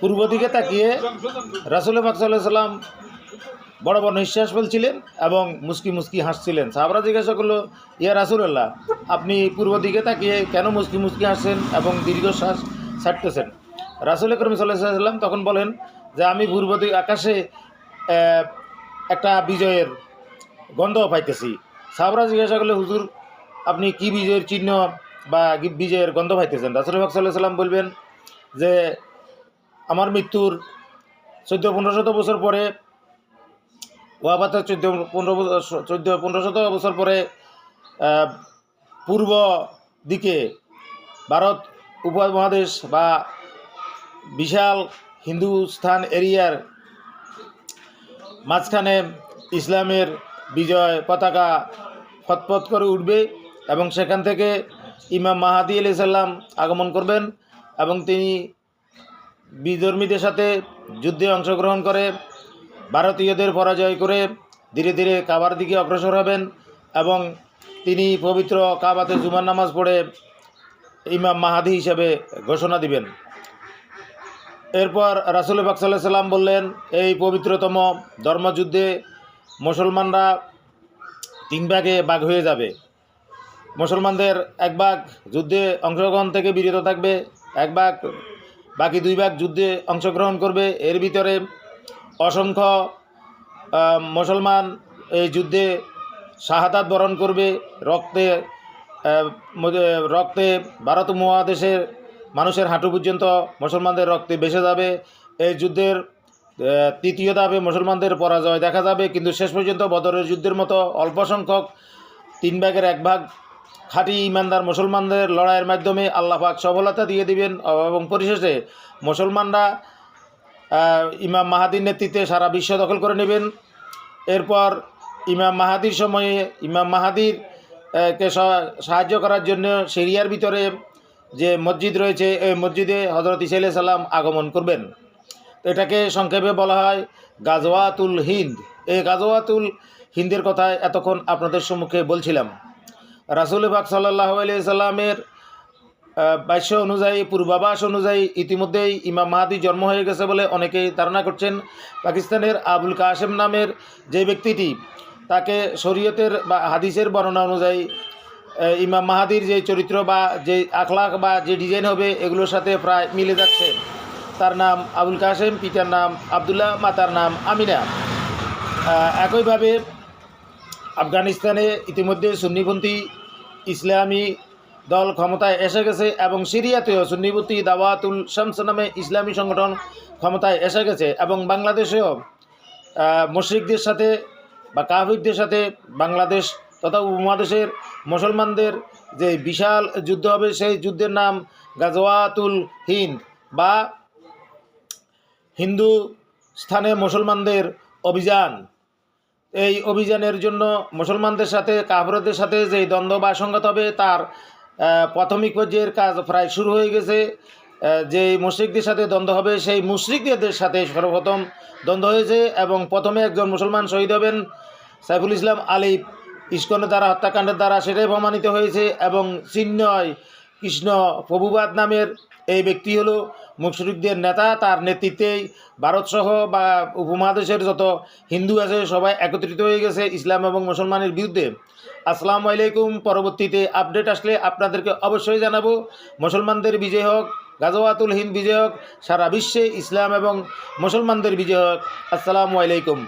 পূর্ব দিকে তাকিয়ে রাসুল পাক সাল্লাম বড় বড় নিঃশ্বাস ফেলছিলেন এবং মুস্কি মুস্কি হাসছিলেন। সাহাবরা জিজ্ঞাসা করল, ইয়া রাসুল্লাহ আপনি পূর্ব দিকে তাকিয়ে কেন মুস্কি মুস্কি হাসছেন এবং দীর্ঘশ্বাস ছাড়তেছেন? রাসুল করিম সাল্লাহ সাল্লাম তখন বলেন যে, আমি পূর্ব দিকে, আকাশে একটা বিজয়ের গন্ধ পাইতেছি। সাহাবরা জিজ্ঞাসা করলে, হুজুর, আপনি কি বিজয়ের চিহ্ন বা বিজয়ের গন্ধ পাইতেছেন? রাসুল পাক সাল্লাহ সাল্লাম বলবেন যে আমার মৃত্যুর চোদ্দ, পনেরো শত বছর পরে, ওয়াবাতের চোদ্দ, পনেরো চোদ্দ, পনেরো শত বছর পরে পূর্ব দিকে ভারত উপমহাদেশ বা বিশাল হিন্দুস্থান এরিয়ার মাঝখানে ইসলামের বিজয় পতাকা ফতপত করে উঠবে এবং সেখান থেকে ইমাম মাহাদি আলি সাল্লাম আগমন করবেন এবং তিনি বিধর্মীদের সাথে যুদ্ধে অংশগ্রহণ করে, ভারতীয়দের পরাজয় করে ধীরে ধীরে কাবার দিকে অগ্রসর হবেন এবং তিনি পবিত্র কাবাতে জুমার নামাজ পড়ে ইমাম মাহাদি হিসেবে ঘোষণা দিবেন। এরপর রাসুল পাক সাল্লাহ সাল্লাম বললেন, এই পবিত্রতম ধর্মযুদ্ধে মুসলমানরা তিন ভাগে ভাগ হয়ে যাবে। মুসলমানদের এক ভাগ যুদ্ধে অংশগ্রহণ থেকে বিরত থাকবে, এক ভাগ বাকি দুই ভাগ যুদ্ধে অংশগ্রহণ করবে। এর ভিতরে অসংখ্য মুসলমান এই যুদ্ধে শাহাদাত বরণ করবে। রক্তে রক্তে ভারত মহাদেশের মানুষের হাঁটু পর্যন্ত মুসলমানদের রক্তে ভেসে যাবে। এই যুদ্ধের তৃতীয় ধাপে মুসলমানদের পরাজয় দেখা যাবে। কিন্তু শেষ পর্যন্ত বদরের যুদ্ধের মতো অল্প সংখ্যক তিন ভাগের এক ভাগ খাঁটি ইমানদার মুসলমানদের লড়াইয়ের মাধ্যমে আল্লাহ পাক সফলতা দিয়ে দিবেন এবং পরিশেষে মুসলমানরা ইমাম মাহাদির নেতৃত্বে সারা বিশ্ব দখল করে নেবেন। এরপর ইমাম মাহাদির সময়ে ইমাম মাহাদির কে সাহায্য করার জন্য সিরিয়ার ভিতরে যে মসজিদ রয়েছে, এই মসজিদে হজরত ইসাইল সাল্লাম আগমন করবেন। এটাকে সংক্ষেপে বলা হয় গাজওয়াতুল হিন্দ। এই গাজওয়াতুল হিন্দের কথায় এতক্ষণ আপনাদের সম্মুখে বলছিলাম। রাসুল বাক সাল্লাহ আলিয়া সাল্লামের বাস্য অনুযায়ী, পূর্বাভাস অনুযায়ী ইতিমধ্যেই ইমাম মাহাদি জন্ম হয়ে গেছে বলে অনেকেই ধারণা করছেন। পাকিস্তানের আবুল কাশেম নামের যে ব্যক্তিটি, তাকে শরীয়তের বা হাদিসের বর্ণনা অনুযায়ী ইমাম মাহাদির যে চরিত্র বা যে আখলাক বা যে ডিজাইন হবে, এগুলোর সাথে প্রায় মিলে যাচ্ছে। তার নাম আবুল কাশেম, পিতার নাম আবদুল্লাহ, মাতার নাম আমিনা। একইভাবে আফগানিস্তানে ইতিমধ্যে সুন্নিপন্থী ইসলামী দল ক্ষমতায় এসে গেছে এবং সিরিয়াতেও সুন্নিপন্থী দাওয়াতুল শামস নামে ইসলামী সংগঠন ক্ষমতায় এসে গেছে এবং বাংলাদেশেও মুশরিকদের সাথে বা কাহিদদের সাথে বাংলাদেশ তথা উপমহাদেশের মুসলমানদের যে বিশাল যুদ্ধ হবে সেই যুদ্ধের নাম গাজওয়াতুল হিন্দ বা হিন্দু স্থানে মুসলমানদের অভিযান। এই অভিযানের জন্য মুসলমানদের সাথে, কাফরদের সাথে যে দ্বন্দ্ব বা সংঘাত হবে তার প্রাথমিক পর্যায়ের কাজ প্রায় শুরু হয়ে গেছে। যে মুশ্রিকদের সাথে দ্বন্দ্ব হবে, সেই মুশ্রিকদের সাথে সর্বপ্রথম দ্বন্দ্ব হয়েছে এবং প্রথমে একজন মুসলমান শহীদ হবেন সাইফুল ইসলাম আলিফ। ইস্কনের দ্বারা হত্যাকাণ্ডের দ্বারা সেটাই প্রমাণিত হয়েছে এবং চিহ্নয় কৃষ্ণ প্রভুবাদ নামের এই ব্যক্তি হলো মুশরিকদের নেতা। তার নেতৃত্বেই ভারতসহ বা উপমহাদেশের যত হিন্দু আছে সবাই একত্রিত হয়ে গেছে ইসলাম এবং মুসলমানের বিরুদ্ধে। আসসালামু আলাইকুম। পরবর্তীতে আপডেট আসলে আপনাদেরকে অবশ্যই জানাব। মুসলমানদের বিজয় হোক, গাজওয়াতুল হিন্দ বিজয় হোক, সারা বিশ্বে ইসলাম এবং মুসলমানদের বিজয় হোক। আসসালামু আলাইকুম।